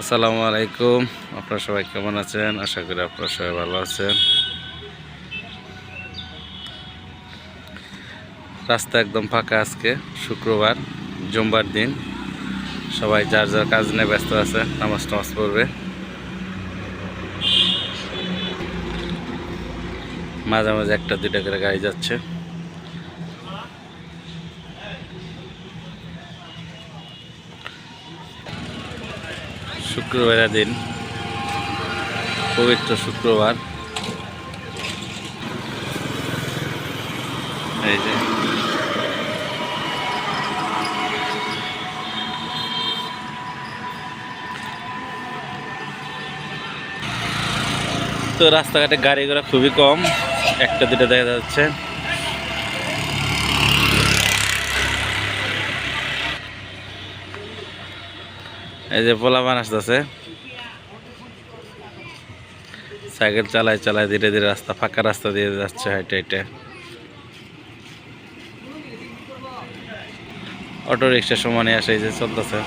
আসসালামু আলাইকুম। আপনারা সবাই কেমন আছেন? আশা করি আপনারা সবাই ভালো আছেন। রাস্তা একদম ফাঁকা আজকে, শুক্রবার জুম্বার দিন। সবাই যার যার কাজ নিয়ে ব্যস্ত আছে, নামাজ টামাজ পড়বে। মাঝে মাঝে একটা দুইটা করে গাড়ি যাচ্ছে। শুক্রবারের দিন, পবিত্র শুক্রবার। এই যে। তো রাস্তাঘাটে গাড়ি ঘোড়া খুবই কম, একটা দুটো দেখা যাচ্ছে। এই যে পোলা পোলাপান আসতেছে। সাইকেল চালায় চালায় ধীরে ধীরে রাস্তা, ফাঁকা রাস্তা দিয়ে যাচ্ছে হাইটে হাইটে অটো রিক্সা সমানে আসে, এই যে চলতেছে।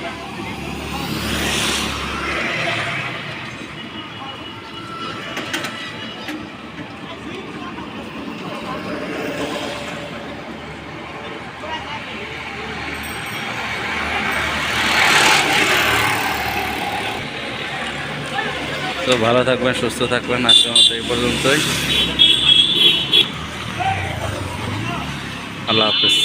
তো ভালো থাকবেন সুস্থ থাকবেন আজকের মতো এই পর্যন্তই। আল্লাহ হাফিজ।